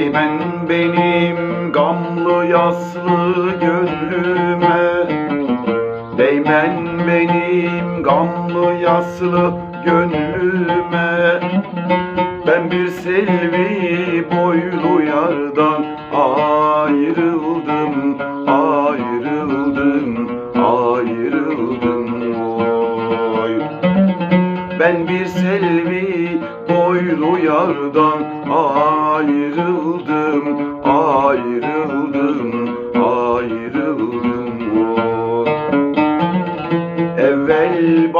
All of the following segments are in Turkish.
Değmen benim gamlı yaslı gönlüme. Değmen benim gamlı yaslı gönlüme. Ben bir selvi boylu yardan ayrıldım Ayrıldım, ayrıldım. Oy. Ben bir selvi boylu yardan ayrıldım.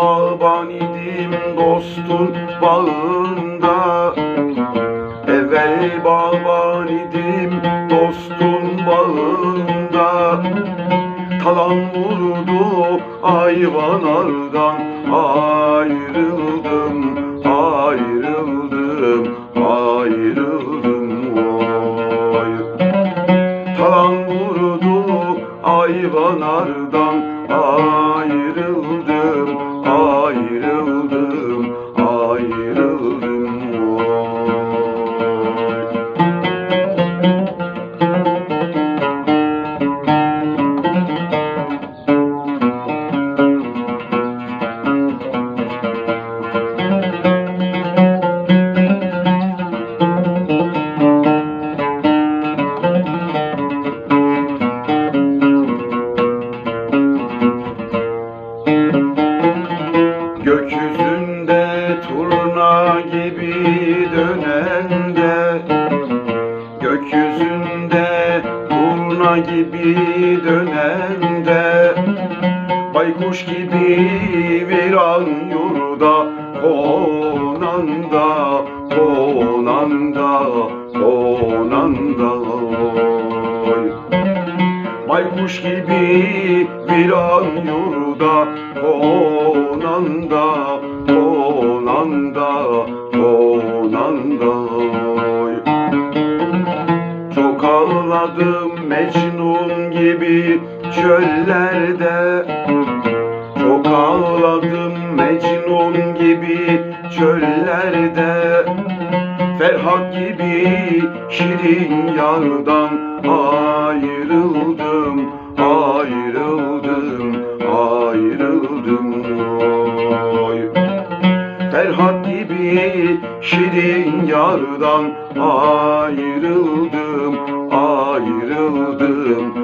Bağban idim dostun bağında. Evvel bağban idim dostun bağında. Talan vurdu ayvanardan Ayrıldım, ayrıldım, ayrıldım. Oy. Talan vurdu ayvanardan turna gibi dönen de Gökyüzünde turna gibi dönen de Baykuş gibi viran yurda konan da Konan da, konan da oy. Baykuş gibi viran yurda konan da konan da konan da oy. Çok ağladım Mecnun gibi çöllerde. Çok ağladım Mecnun gibi çöllerde. Ferhat gibi şirin yardan ayrıldım, Ayrıldım, ayrıldım. Oy Ferhat gibi şirin yardan ayrıldım, ayrıldım.